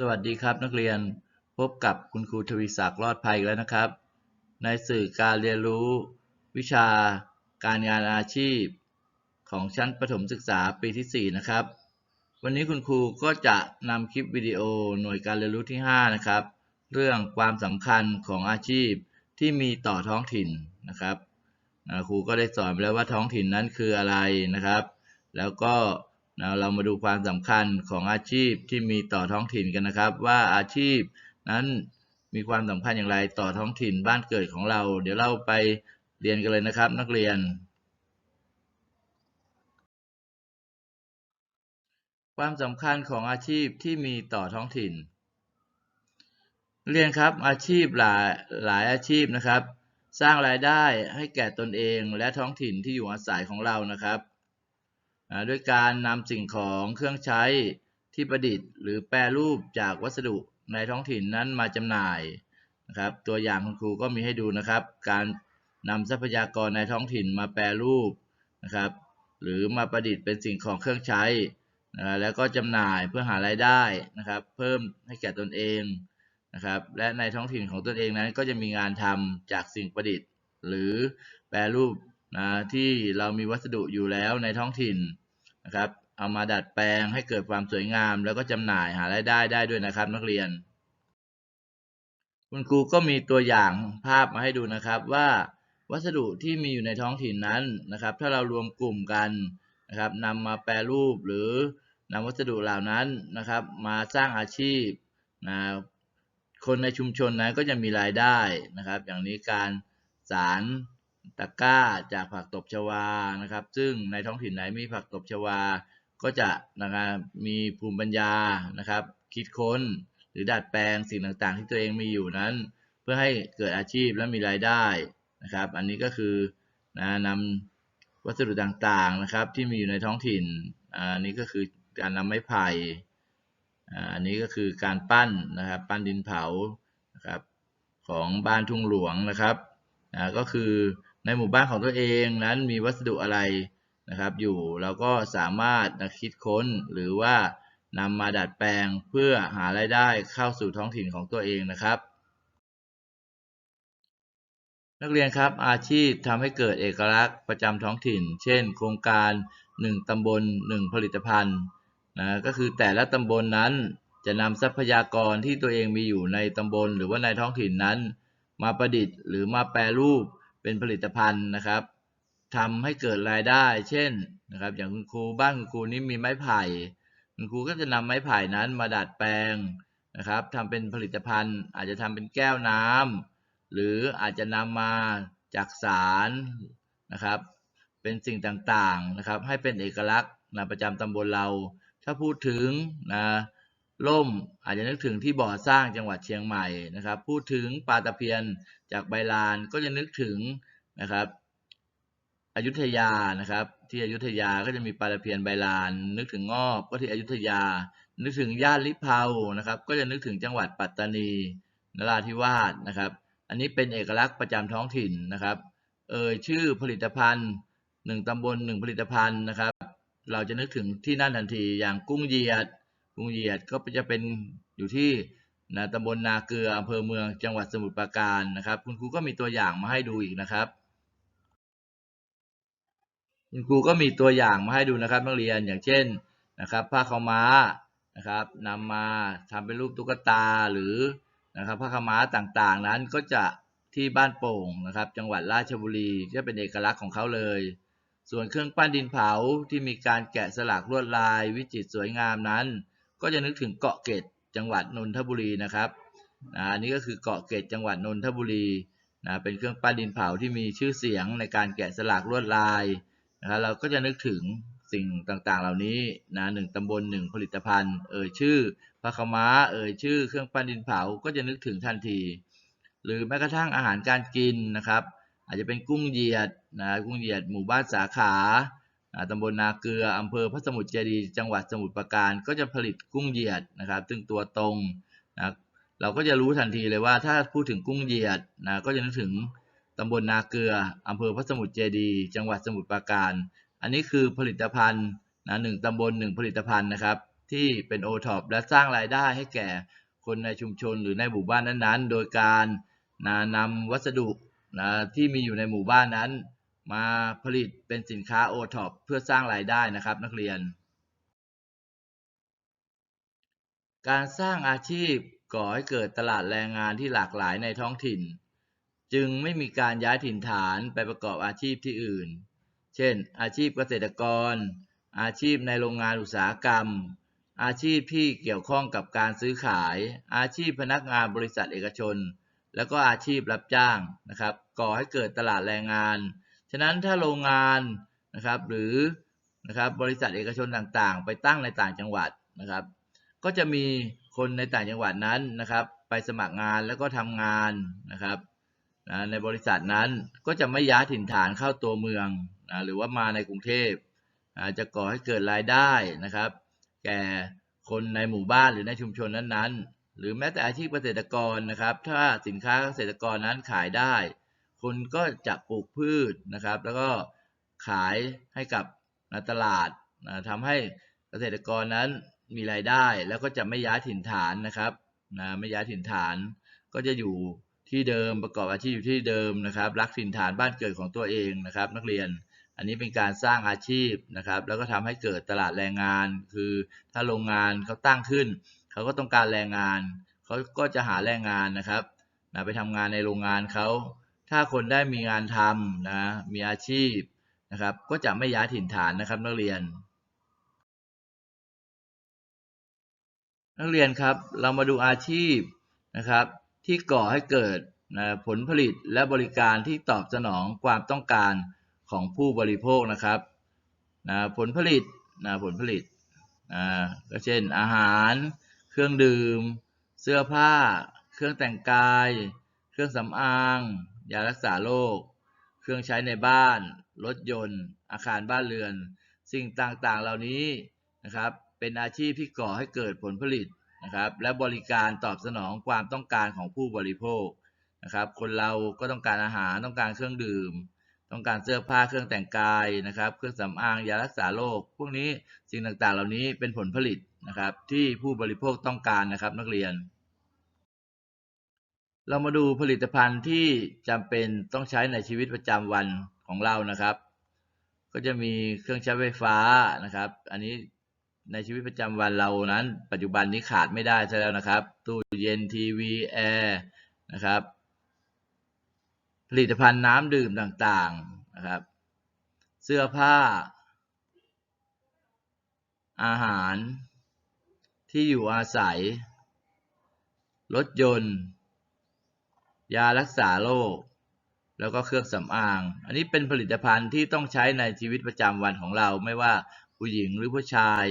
สวัสดีครับนักเรียนพบกับคุณครูทวีศักดิ์รอดภัยอีกแล้วนะครับ ในสื่อการเรียนรู้ วิชาการงานอาชีพ ของชั้นประถมศึกษาปีที่ 4 นะครับ วันนี้คุณครูก็จะนำคลิปวิดีโอหน่วยการเรียนรู้ที่ 5 นะครับ เรื่องความสำคัญของอาชีพที่มีต่อท้องถิ่นนะครับครูก็ได้สอนไปแล้วว่าท้องถิ่นนั้นคืออะไรนะครับ แล้วก็ นะเรามาดูความสำคัญของอาชีพที่มีต่อท้องถิ่นกันนะครับ ว่าอาชีพนั้นมีความสำคัญอย่างไรต่อท้องถิ่นบ้านเกิดของเรา เดี๋ยวเราไปเรียนกันเลยนะครับ นักเรียน ความสำคัญของอาชีพที่มีต่อท้องถิ่น เรียนครับอาชีพหลายหลายอาชีพนะครับ สร้างรายได้ให้แก่ตนเองและท้องถิ่นที่อยู่อาศัยของเรานะครับ ด้วยการนำสิ่งของเครื่องใช้ที่ประดิษฐ์หรือแปรรูปจากวัสดุในท้องถิ่นนั้นมาจำหน่ายนะครับ ตัวอย่างคุณครูก็มีให้ดูนะครับ การนำทรัพยากรในท้องถิ่นมาแปรรูปนะครับ หรือมาประดิษฐ์เป็นสิ่งของเครื่องใช้นะแล้วก็จำหน่ายเพื่อหารายได้นะครับ เพิ่มให้แก่ตนเองนะครับ และในท้องถิ่นของตนเองนั้นก็จะมีงานทำจากสิ่งประดิษฐ์ หรือแปรรูป นะที่เรามีวัสดุอยู่แล้วในท้องถิ่นนะครับเอามาดัดแปลงให้เกิดความสวยงาม แล้วก็จำหน่ายหารายได้ได้ด้วยนะครับ นักเรียน คุณครูก็มีตัวอย่างภาพมาให้ดูนะครับว่าวัสดุที่มีอยู่ในท้องถิ่นนั้นนะครับ ถ้าเรารวมกลุ่มกันนะครับนำมาแปรรูปหรือนำวัสดุเหล่านั้นนะครับ มาสร้างอาชีพนะคนในชุมชนนั้นก็จะมีรายได้นะครับ อย่างนี้การสาร ตะกร้าจากผักตบชวานะครับ ซึ่งในท้องถิ่นไหนมีผักตบชวา ก็จะนะครับมีภูมิปัญญานะครับ คิดค้นหรือดัดแปลงสิ่งต่างๆ ที่ตัวเองมีอยู่นั้น เพื่อให้เกิดอาชีพและมีรายได้นะครับ อันนี้ก็คือนะนำวัสดุต่างๆนะครับ ที่มีอยู่ในท้องถิ่นอันนี้ก็คือการนำไม้ไผ่อันนี้ก็คือการปั้นนะครับ ปั้นดินเผานะครับของบ้านทุ่งหลวงนะครับอ่าก็คือ ในหมู่บ้านของตัวเองนั้นมีวัสดุอะไรนะครับ อยู่เราก็สามารถนะคิดค้นหรือว่านำมาดัดแปลงเพื่อหารายได้เข้าสู่ท้องถิ่นของตัวเองนะครับ นักเรียนครับอาชีพทำให้เกิดเอกลักษณ์ประจำท้องถิ่น เช่น โครงการ 1 ตำบล 1 ผลิตภัณฑ์นะก็คือแต่ละตำบลนนั้นจะนำทรัพยากรที่ตัวเองมีอยู่ในตำบล หรือว่าในท้องถิ่นนั้น มาประดิษฐ์หรือมาแปรรูป เป็นผลิตภัณฑ์นะครับทำให้เกิดรายได้ เช่นนะครับ อย่างคุณครูบ้านคุณครูนี่มีไม้ไผ่คุณครูก็จะนำไม้ไผ่นั้นมาดัดแปลงนะครับทำเป็นผลิตภัณฑ์ อาจจะทำเป็นแก้วน้ำหรืออาจจะนำมาจากสารนะครับ เป็นสิ่งต่างๆนะครับ ให้เป็นเอกลักษณ์นะประจำตำบลเรา ถ้าพูดถึงนะ ล่ม อาจจะนึกถึงที่บ่อสร้างจังหวัดเชียงใหม่นะครับ พูดถึงปลาตะเพียนจากใบลานก็จะนึกถึงนะครับอยุธยานะครับ ที่อยุธยาก็จะมีปลาตะเพียนใบลาน นึกถึงงอบก็ที่อยุธยา นึกถึงย่านลิเภานะครับ ก็จะนึกถึงจังหวัดปัตตานีนราธิวาสนะครับ อันนี้เป็นเอกลักษณ์ประจำท้องถิ่นนะครับ เอ่ยชื่อผลิตภัณฑ์หนึ่งตำบลหนึ่งผลิตภัณฑ์นะครับ เราจะนึกถึงที่นั่นทันทีอย่างกุ้งเหยียด กุ้งเหยียดก็จะเป็นอยู่ที่นะตำบลนาเกลืออำเภอเมืองจังหวัดสมุทรปราการนะครับ คุณครูก็มีตัวอย่างมาให้ดูอีกนะครับ คุณครูก็มีตัวอย่างมาให้ดูนะครับนักเรียนอย่างเช่นนะครับ ผ้าขาวม้านะครับนำมาทำเป็นรูปตุ๊กตาหรือนะครับผ้าขาวม้าต่างๆ นั้นก็จะที่บ้านโป่งนะครับ จังหวัดราชบุรีจะเป็นเอกลักษณ์ของเขาเลย ส่วนเครื่องปั้นดินเผาที่มีการแกะสลักลวดลายวิจิตรสวยงามนั้น ก็จะนึกถึงเกาะเกร็ดจังหวัดนนทบุรีนะครับอันนี้ก็คือเกาะเกร็ดจังหวัดนนทบุรีนะเป็นเครื่องปั้นดินเผาที่มีชื่อเสียงในการแกะสลักลวดลายนะครับเราก็จะนึกถึงสิ่งต่างๆ เหล่านี้นะหนึ่งตำบลหนึ่งผลิตภัณฑ์ เอ่ยชื่อพระขม้าเอ่ยชื่อเครื่องปั้นดินเผาก็จะนึกถึงทันที หรือแม้กระทั่งอาหารการกินนะครับ อาจจะเป็นกุ้งเหยียดนะกุ้งเหยียดหมู่บ้านสาขา ตำบลนาเกลืออำเภอพระสมุทรเจดีจังหวัดสมุทรปราการก็จะผลิตกุ้งเหยียดนะครับ ซึ่งตัวตรงนะเราก็จะรู้ทันทีเลยว่าถ้าพูดถึงกุ้งเหยียดนะก็จะนึกถึงตำบลนาเกลืออำเภอพระสมุทรเจดี จังหวัดสมุทรปราการ อันนี้คือผลิตภัณฑ์นะหนึ่งตำบลหนึ่งผลิตภัณฑ์นะครับ ที่เป็นโอท็อปและสร้างรายได้ให้แก่คนในชุมชนหรือในหมู่บ้านนั้นๆ โดยการนะนำวัสดุนะที่มีอยู่ในหมู่บ้านนั้น มาผลิตเป็นสินค้าโอท็อปเพื่อสร้างรายได้นะครับนักเรียน การสร้างอาชีพก่อให้เกิดตลาดแรงงานที่หลากหลายในท้องถิ่น จึงไม่มีการย้ายถิ่นฐานไปประกอบอาชีพที่อื่น เช่น อาชีพเกษตรกร อาชีพในโรงงานอุตสาหกรรม อาชีพที่เกี่ยวข้องกับการซื้อขาย อาชีพพนักงานบริษัทเอกชน แล้วก็อาชีพรับจ้างนะครับ ก่อให้เกิดตลาดแรงงาน ฉะนั้นถ้าโรงงานนะครับหรือนะครับบริษัทเอกชนต่างๆ ไปตั้งในต่างจังหวัดนะครับ ก็จะมีคนในต่างจังหวัดนั้นนะครับ ไปสมัครงานแล้วก็ทำงานนะครับในบริษัทนั้นก็จะไม่ย้ายถิ่นฐานเข้าตัวเมืองนะหรือว่ามาในกรุงเทพจจะก่อให้เกิดรายได้นะครับ แก่คนในหมู่บ้านหรือในชุมชนนั้นๆ หรือแม้แต่อาชีพเกษตรกรนะครับ ถ้าสินค้าเกษตรกรนั้นขายได้ คนก็จะปลูกพืชนะครับ แล้วก็ขายให้กับตลาดนะทำให้เกษตรกรนั้นมีรายได้ แล้วก็จะไม่ย้ายถิ่นฐานนะครับนะไม่ย้ายถิ่นฐาน ก็จะอยู่ที่เดิมประกอบอาชีพอยู่ที่เดิมนะครับ รักถิ่นฐานบ้านเกิดของตัวเองนะครับ นักเรียนอันนี้เป็นการสร้างอาชีพนะครับ แล้วก็ทำให้เกิดตลาดแรงงาน คือถ้าโรงงานเขาตั้งขึ้น เขาก็ต้องการแรงงาน เขาก็จะหาแรงงานนะครับนะไปทำงานในโรงงานเขา ถ้าคนได้มีงานทำนะมีอาชีพนะครับ ก็จะไม่ย้ายถิ่นฐานนะครับนักเรียน นักเรียนครับเรามาดูอาชีพนะครับ ที่ก่อให้เกิดนะผลผลิตและบริการที่ตอบสนองความต้องการของผู้บริโภคนะครับนะผลผลิตนะผลผลิตนะก็เช่นอาหาร เครื่องดื่ม เสื้อผ้า เครื่องแต่งกาย เครื่องสำอาง ยารักษาโรค เครื่องใช้ในบ้าน รถยนต์ อาคารบ้านเรือน สิ่งต่างๆ เหล่านี้นะครับ เป็นอาชีพที่ก่อให้เกิดผลผลิตนะครับ และบริการตอบสนองความต้องการของผู้บริโภคนะครับ คนเราก็ต้องการอาหาร ต้องการเครื่องดื่ม ต้องการเสื้อผ้า เครื่องแต่งกายนะครับ เครื่องสำอาง ยารักษาโรค พวกนี้สิ่งต่างๆ เหล่านี้เป็นผลผลิตนะครับ ที่ผู้บริโภคต้องการนะครับนักเรียน เรามาดูผลิตภัณฑ์ที่จำเป็นต้องใช้ในชีวิตประจำวันของเรานะครับ ก็จะมีเครื่องใช้ไฟฟ้านะครับ อันนี้ในชีวิตประจำวันเรานั้น ปัจจุบันนี้ขาดไม่ได้ใช่แล้วนะครับ ตู้เย็นทีวีแอร์นะครับ ผลิตภัณฑ์น้ำดื่มต่างๆนะครับ เสื้อผ้า อาหาร ที่อยู่อาศัย รถยนต์ ยารักษาโรคแล้วก็เครื่องสำอาง อันนี้เป็นผลิตภัณฑ์ที่ต้องใช้ในชีวิตประจำวันของเรา ไม่ว่าผู้หญิงหรือผู้ชาย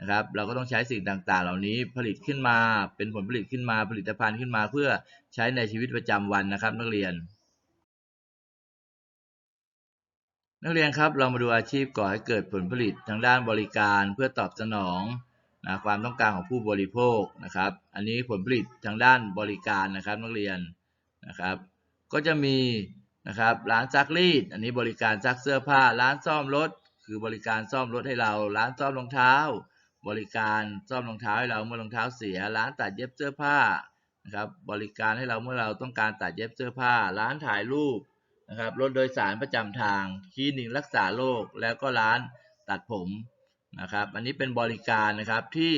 นะครับ เราก็ต้องใช้สิ่งต่างๆ เหล่านี้ผลิตขึ้นมา เป็นผลผลิตขึ้นมา ผลิตภัณฑ์ขึ้นมาเพื่อใช้ในชีวิตประจำวันนะครับ นักเรียน นักเรียนครับ เรามาดูอาชีพก่อให้เกิดผลผลิตทางด้านบริการเพื่อตอบสนองนะความต้องการของผู้บริโภคนะครับ อันนี้ผลผลิตทางด้านบริการนะครับ นักเรียน นะครับ ก็จะมีนะครับร้านซักรีด อันนี้บริการซักเสื้อผ้า ร้านซ่อมรถ คือบริการซ่อมรถให้เรา ร้านซ่อมรองเท้า บริการซ่อมรองเท้าให้เราเมื่อรองเท้าเสีย ร้านตัดเย็บเสื้อผ้านะครับบริการให้เราเมื่อเราต้องการตัดเย็บเสื้อผ้า ร้านถ่ายรูปนะครับรถโดยสารประจำทางคลินิกรักษาโรคแล้วก็ร้านตัดผมนะครับ อันนี้เป็นบริการนะครับที่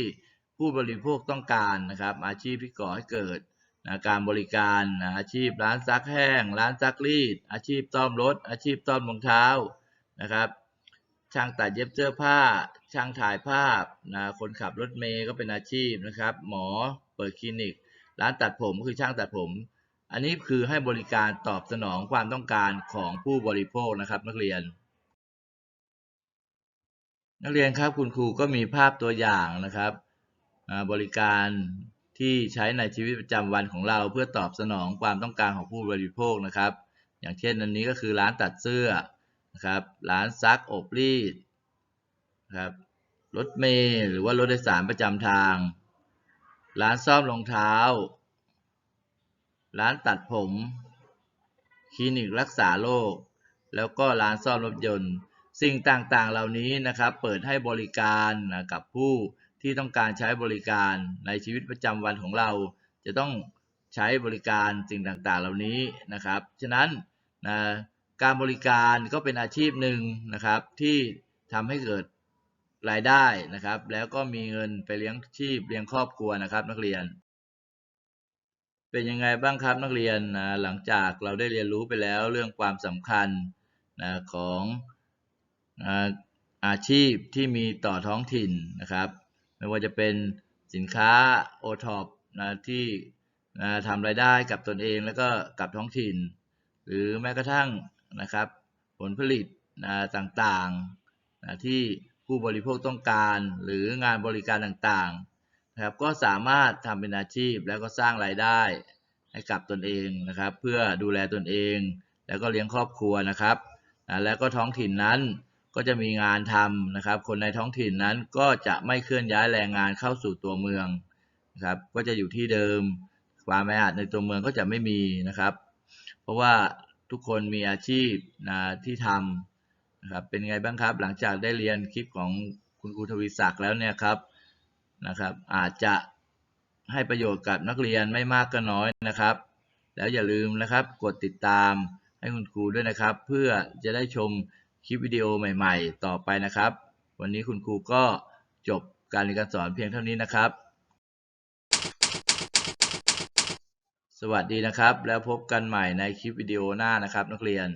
ผู้บริโภคต้องการนะครับ อาชีพที่ก่อให้เกิด นะการบริการนะอาชีพร้านซักแห้ง ร้านซักรีด อาชีพซ่อมรถ อาชีพซ่อมรองเท้านะครับ ช่างตัดเย็บเสื้อผ้า ช่างถ่ายภาพนะคนขับรถเมย์ก็เป็นอาชีพนะครับ หมอเปิดคลินิก ร้านตัดผมก็คือช่างตัดผม อันนี้คือให้บริการตอบสนองความต้องการของผู้บริโภคนะครับนักเรียนนักเรียนครับคุณครูก็มีภาพตัวอย่างนะครับบริการ ที่ใช้ในชีวิตประจำวันของเราเพื่อตอบสนองความต้องการของผู้บริโภคนะครับ อย่างเช่นอันนี้ก็คือร้านตัดเสื้อนะครับร้านซักอบรีดครับรถเมล์หรือว่ารถโดยสารประจำทาง ร้านซ่อมรองเท้า ร้านตัดผม คลินิกรักษาโรคแล้วก็ร้านซ่อมรถยนต์ สิ่งต่างๆเหล่านี้นะครับ เปิดให้บริการนะกับผู้ ที่ต้องการใช้บริการในชีวิตประจำวันของเรา จะต้องใช้บริการสิ่งต่างๆ เหล่านี้นะครับ ฉะนั้นนะการบริการก็เป็นอาชีพหนึ่งนะครับที่ทำให้เกิดรายได้นะครับ แล้วก็มีเงินไปเลี้ยงชีพเลี้ยงครอบครัวนะครับ นักเรียน เป็นยังไงบ้างครับนักเรียนนะหลังจากเราได้เรียนรู้ไปแล้วเรื่องความสำคัญนะของอาชีพที่มีต่อท้องถิ่นนะครับ ไม่ว่าจะเป็นสินค้าโอท็อปนะที่นะทำรายได้กับตนเองแล้วก็กับท้องถิ่น หรือแม้กระทั่งนะครับผลผลิตนะต่างๆนะที่ผู้บริโภคต้องการหรืองานบริการต่างๆนะครับก็สามารถทำเป็นอาชีพแล้วก็สร้างรายได้ให้กับตนเองนะครับ เพื่อดูแลตนเอง แล้วก็เลี้ยงครอบครัวนะครับนะแล้วก็ท้องถิ่นนั้น ก็จะมีงานทำนะครับ คนในท้องถิ่นนั้นก็จะไม่เคลื่อนย้ายแรงงานเข้าสู่ตัวเมืองนะครับ ก็จะอยู่ที่เดิม ความแออัดในตัวเมืองก็จะไม่มีนะครับ เพราะว่าทุกคนมีอาชีพนะที่ทำนะครับ เป็นไงบ้างครับ หลังจากได้เรียนคลิปของคุณครูทวีศักดิ์แล้วเนี่ยครับนะครับ อาจจะให้ประโยชน์กับนักเรียนไม่มากก็น้อยนะครับ แล้วอย่าลืมนะครับ กดติดตามให้คุณครูด้วยนะครับ เพื่อจะได้ชม คลิปวิดีโอใหม่ๆ ต่อไปนะครับ วันนี้คุณครูก็จบการเรียนการสอนเพียงเท่านี้นะครับ สวัสดีนะครับ แล้วพบกันใหม่ในคลิปวิดีโอหน้านะครับ นักเรียน